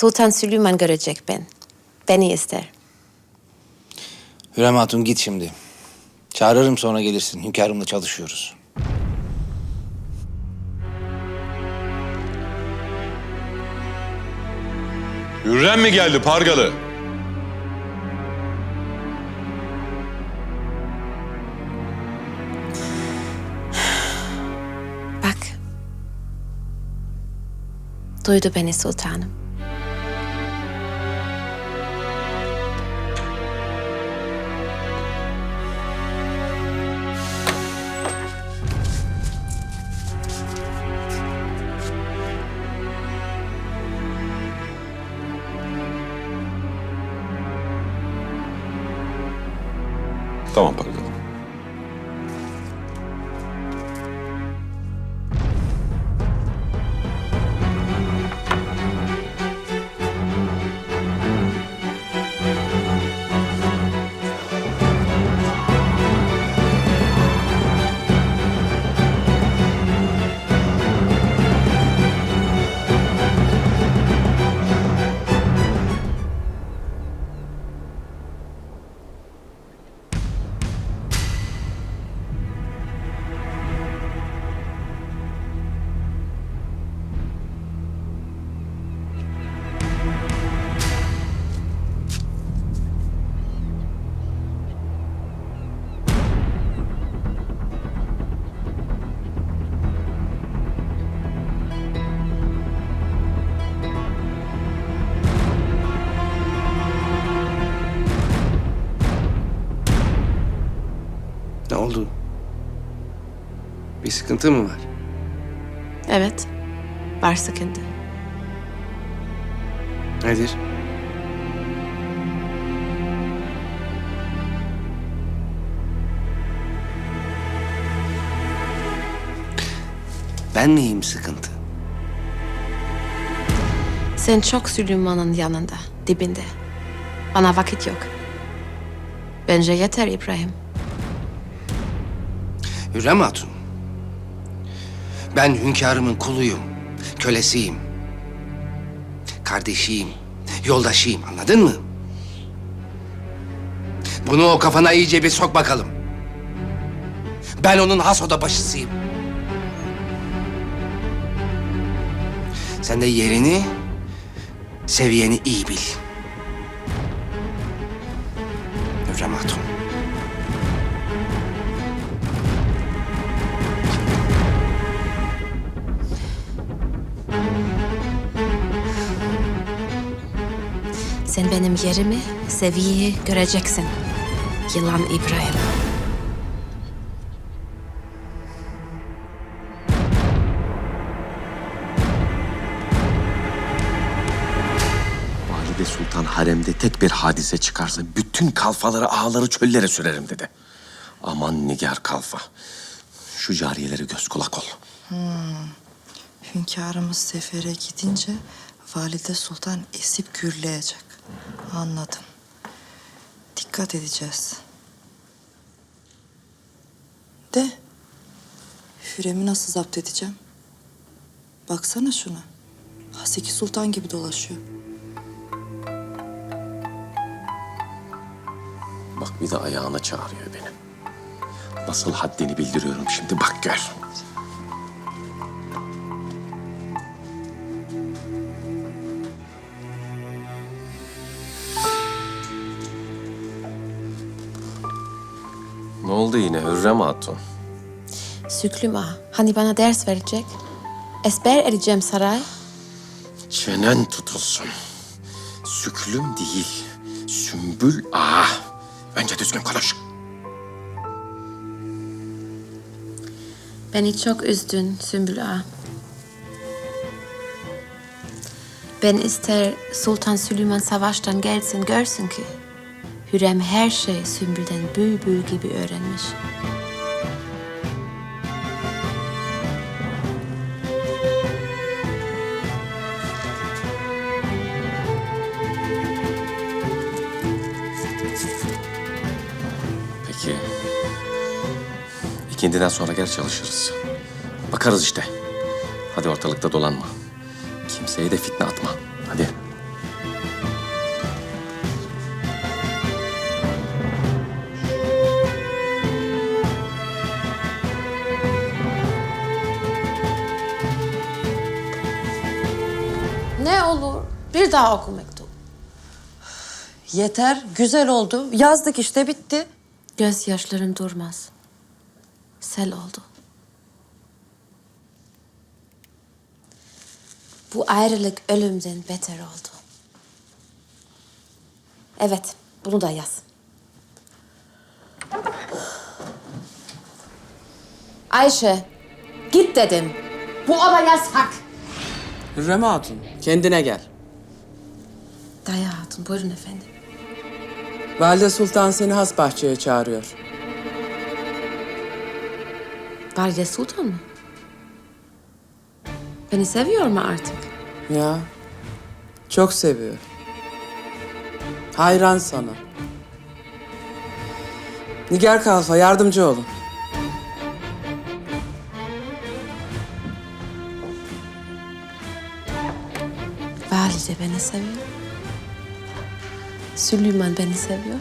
Sultan Süleyman görecek ben. Beni ister. Hürrem Hatun git şimdi. Çağırırım sonra gelirsin. Hünkârımla çalışıyoruz. Hürrem mi geldi Pargalı? Bak. Duydu beni sultanım. Tamam Pargalı. Ne oldu? Bir sıkıntı mı var? Evet. Var sıkıntı. Nedir? Ben miyim sıkıntı? Sen çok Süleyman'ın yanında, dibinde. Bana vakit yok. Bence yeter İbrahim. Hürrem Hatun. Ben hünkârımın kuluyum, kölesiyim. Kardeşiyim, yoldaşıyım anladın mı? Bunu o kafana iyice bir sok bakalım. Ben onun has oda başısıyım. Sen de yerini, seviyeni iyi bil. Sen benim yerimi, seviyeyi göreceksin. Yılan İbrahim. Valide Sultan haremde tek bir hadise çıkarsa bütün kalfaları ağları çöllere sürerim dedi. Aman nigar kalfa. Şu cariyelere göz kulak ol. Hünkârımız sefere gidince valide sultan esip gürleyecek. Anladım. Dikkat edeceğiz. De. Hürrem'i nasıl zapt edeceğim? Baksana şuna. Haseki sultan gibi dolaşıyor. Bak bir de ayağına çağırıyor beni. Nasıl haddini bildiriyorum şimdi bak gör. Oldu yine Hürrem Hatun? Süklüm ağa, hani bana ders verecek? Esber edeceğim saray. Çenen tutulsun. Süklüm değil, sümbül ağa. Önce düzgün konuş. Beni çok üzdün Sümbül ağa. Ben ister Sultan Süleyman savaştan gelsin görsün ki... Hürrem her şeyi Sümbül'den bülbül gibi öğrenmiş. Peki. İkindiden sonra gel çalışırız. Bakarız işte. Hadi ortalıkta dolanma. Kimseye de fitne Ne olur bir daha oku mektup. Yeter, güzel oldu. Yazdık işte, bitti. Gözyaşlarım durmaz. Sel oldu. Bu ayrılık ölümden beter oldu. Evet, bunu da yaz. Ayşe, git dedim. Bu oda yasak. Hürrem Hatun, kendine gel. Daya Hatun, buyurun efendim. Valide Sultan seni has bahçeye çağırıyor. Valide Sultan mı? Beni seviyor mu artık? Ya, çok seviyor. Hayran sana. Nigar Kalfa yardımcı olun. Valide beni seviyor. Süleyman beni seviyor.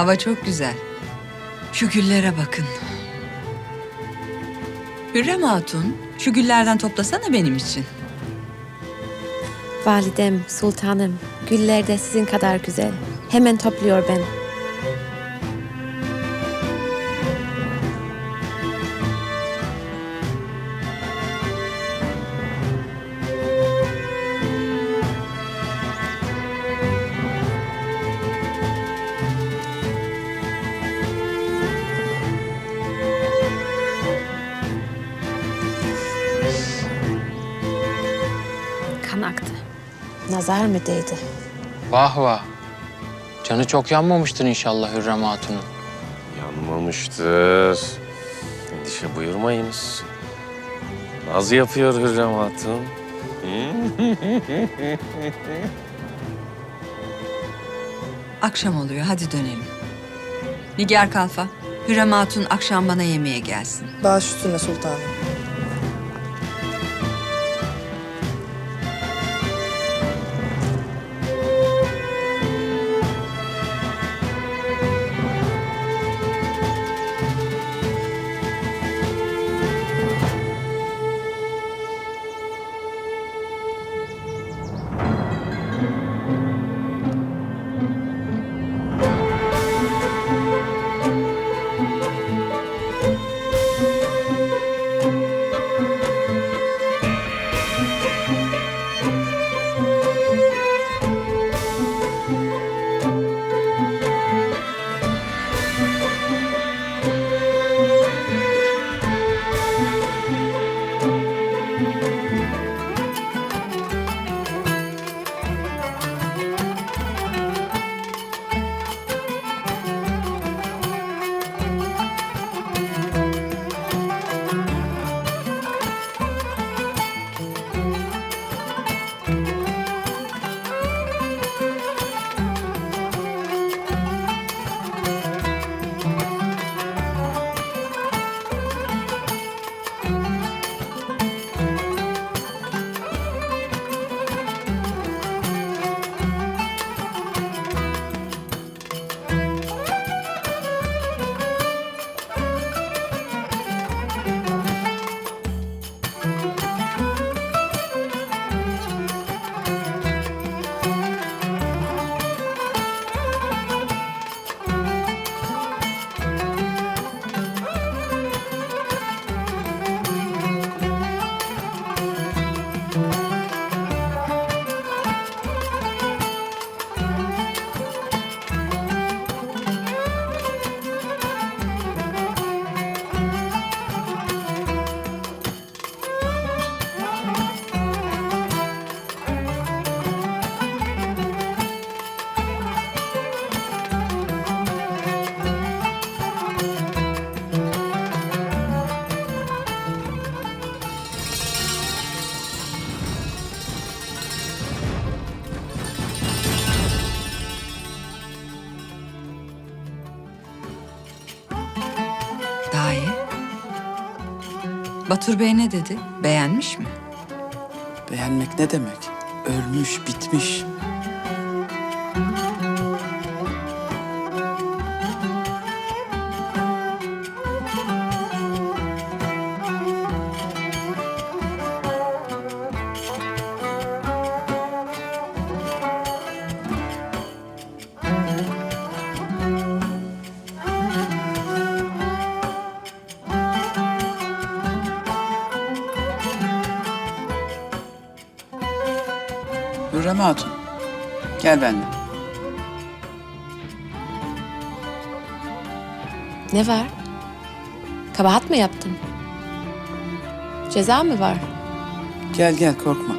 Hava çok güzel. Şu güllere bakın. Hürrem Hatun, şu güllerden toplasana benim için. Validem, sultanım, güller de sizin kadar güzel. Hemen topluyor ben. Nazar mı değdi? Vah vah. Canı çok yanmamıştır inşallah Hürrem Hatun'un. Yanmamıştır. Endişe buyurmayınız. Naz yapıyor Hürrem Hatun. Akşam oluyor, hadi dönelim. Nigar Kalfa, Hürrem Hatun akşam bana yemeğe gelsin. Baş üstüne sultanım. Batur Bey ne dedi? Beğenmiş mi? Beğenmek ne demek? Ölmüş, bitmiş. Hürrem Hatun, gel benimle. Ne var? Kabahat mı yaptım? Ceza mı var? Gel gel korkma.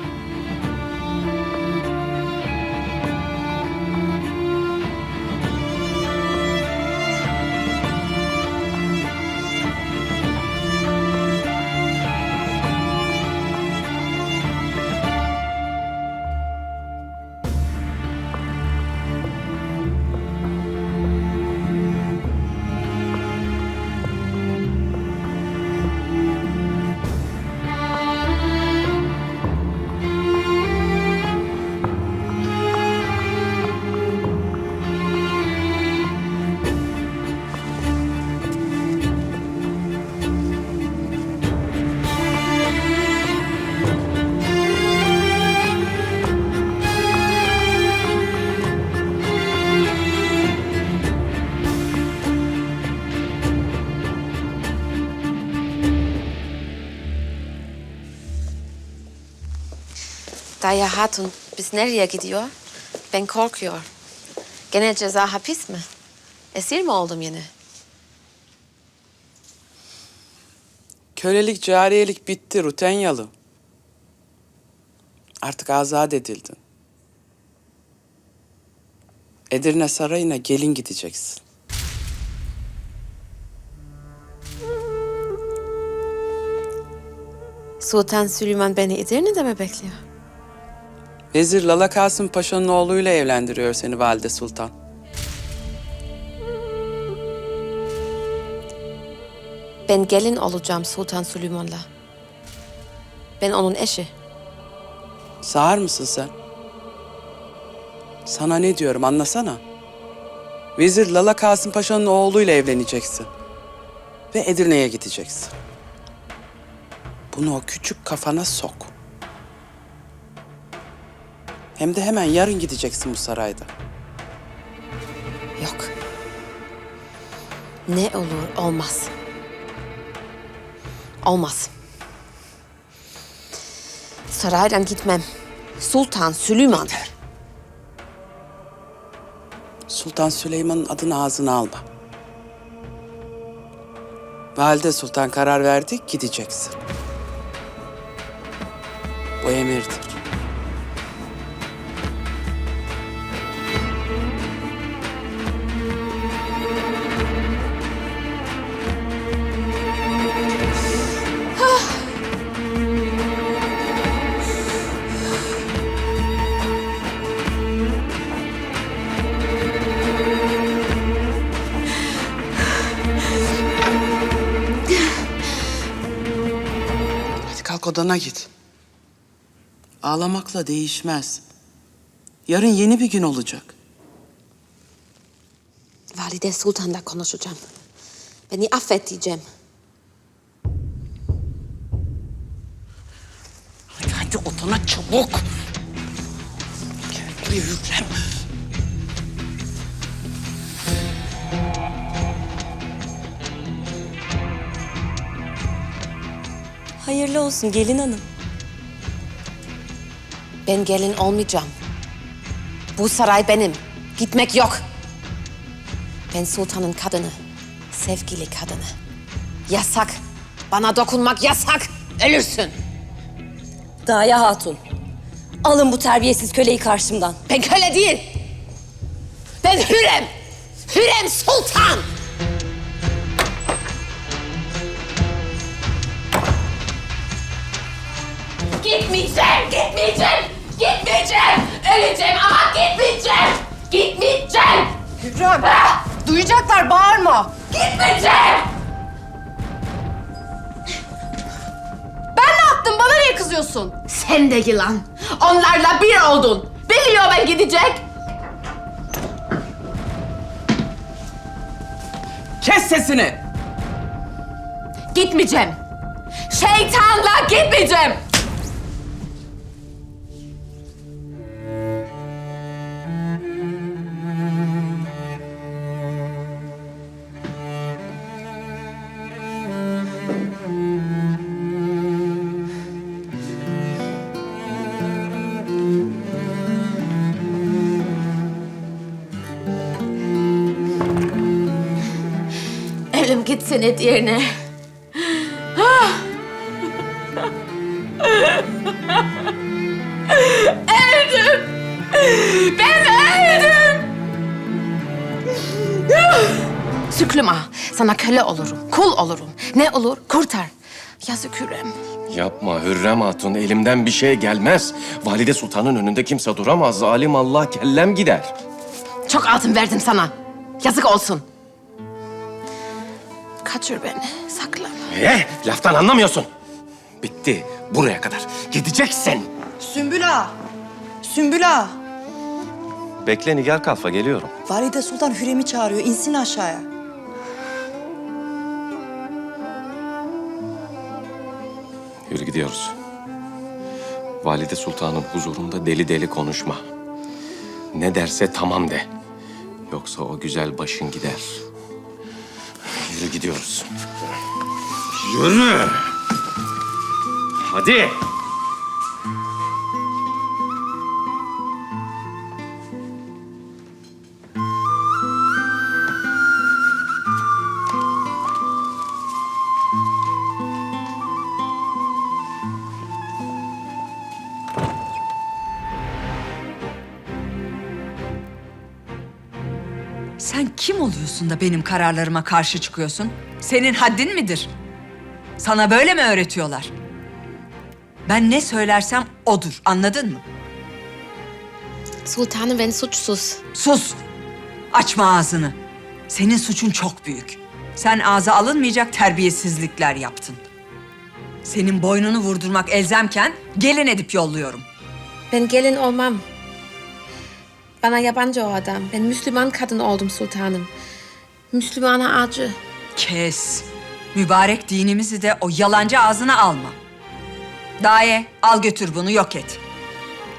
Daya Hatun, biz nereye gidiyor? Ben korkuyor. Gene ceza hapis mi? Esir mi oldum yine? Kölelik, cariyelik bitti Rutenyalı. Artık azat edildin. Edirne Sarayı'na gelin gideceksin. Sultan Süleyman beni Edirne'de mi bekliyor? Vezir Lala Kasım Paşa'nın oğluyla evlendiriyor seni Valide Sultan. Ben gelin olacağım Sultan Süleyman'la. Ben onun eşi. Sağır mısın sen? Sana ne diyorum anlasana. Vezir Lala Kasım Paşa'nın oğluyla evleneceksin. Ve Edirne'ye gideceksin. Bunu o küçük kafana sok. Hem de hemen yarın gideceksin bu sarayda. Yok. Ne olur olmaz. Olmaz. Saraydan gitmem. Sultan Süleyman. Sultan Süleyman'ın adını ağzına alma. Valide Sultan karar verdi, gideceksin. Bu emirdir. Odana git. Ağlamakla değişmez. Yarın yeni bir gün olacak. Valide Sultan'la konuşacağım. Beni affet diyeceğim. Hadi hadi odana çabuk. Gel buraya Hürrem. Hayırlı olsun gelin hanım. Ben gelin olmayacağım. Bu saray benim. Gitmek yok. Ben sultanın kadını. Sevgili kadını. Yasak. Bana dokunmak yasak. Ölürsün. Daya Hatun. Alın bu terbiyesiz köleyi karşımdan. Ben köle değil. Ben Hürrem. Hürrem Sultan. Gitmeyeceğim, gitmeyeceğim, gitmeyeceğim. Öleceğim ama gitmeyeceğim. Gitmeyeceğim. Hürrem! Duyacaklar bağırma. Gitmeyeceğim. niye kızıyorsun? Sen de yılan. Onlarla bir oldun. Biliyor ben gidecek. Kes sesini! Gitmeyeceğim. Şeytanla gitmeyeceğim. Elim gitsin et yerine. öldüm. Ben öldüm. Süklüma, sana köle olurum, kul olurum. Ne olur kurtar. Yazık Hürrem. Yapma Hürrem Hatun, elimden bir şey gelmez. Valide Sultan'ın önünde kimse duramaz. Zalim Allah kellem gider. Çok altın verdim sana. Yazık olsun. Kaçır beni, sakla. Eh, laftan anlamıyorsun. Bitti, buraya kadar. Gideceksin. Sümbül Ağa! Sümbül Ağa! Bekle Nigar Kalfa, geliyorum. Valide Sultan Hürrem'i çağırıyor. İnsin aşağıya. Yürü gidiyoruz. Valide Sultan'ın huzurunda deli deli konuşma. Ne derse tamam de. Yoksa o güzel başın gider. Yürü gidiyoruz. Yürü! Hadi! Da benim kararlarıma karşı çıkıyorsun? Senin haddin midir? Sana böyle mi öğretiyorlar? Ben ne söylersem odur, anladın mı? Sultanım ben suçsuz. Sus! Açma ağzını. Senin suçun çok büyük. Sen ağza alınmayacak terbiyesizlikler yaptın. Senin boynunu vurdurmak elzemken gelin edip yolluyorum. Ben gelin olmam. Bana yabancı o adam. Ben Müslüman kadın oldum sultanım. Müslümana acı. Kes. Mübarek dinimizi de o yalancı ağzına alma. Daye al götür bunu yok et.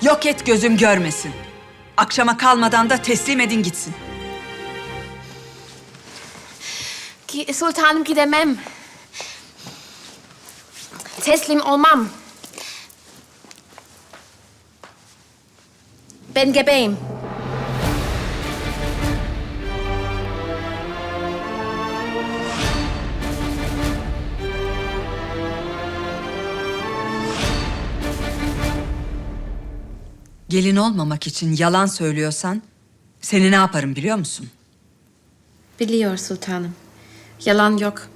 Yok et gözüm görmesin. Akşama kalmadan da teslim edin gitsin. Ki, sultanım gidemem. Teslim olmam. Ben gebeyim. Gelin olmamak için yalan söylüyorsan seni ne yaparım biliyor musun? Biliyor sultanım. Yalan yok.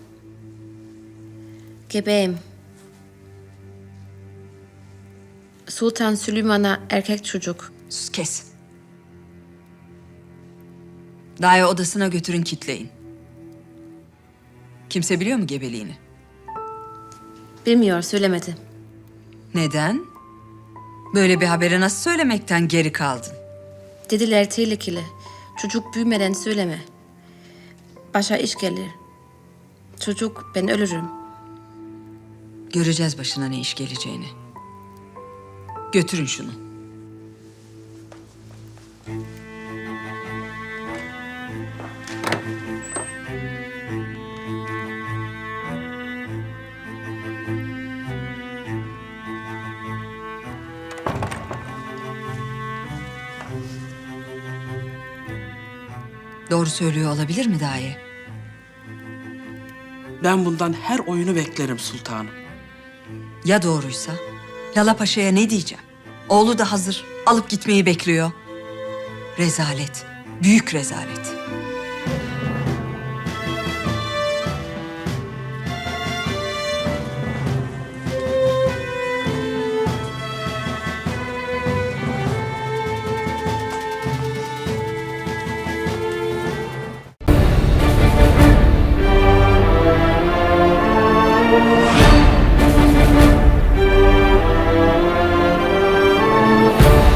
Gebeyim. Sultan Süleyman'a erkek çocuk. Sus kes. Daye odasına götürün kitleyin. Kimse biliyor mu gebeliğini? Bilmiyor, söylemedi. Neden? Böyle bir habere nasıl söylemekten geri kaldın? Dediler tehlikeli. Çocuk büyümeden söyleme. Başa iş gelir. Çocuk ben ölürüm. Göreceğiz başına ne iş geleceğini. Götürün şunu. Doğru söylüyor olabilir mi Daye? Ben bundan her oyunu beklerim sultanım. Ya doğruysa? Lala Paşa'ya ne diyeceğim? Oğlu da hazır. Alıp gitmeyi bekliyor. Rezalet. Büyük rezalet.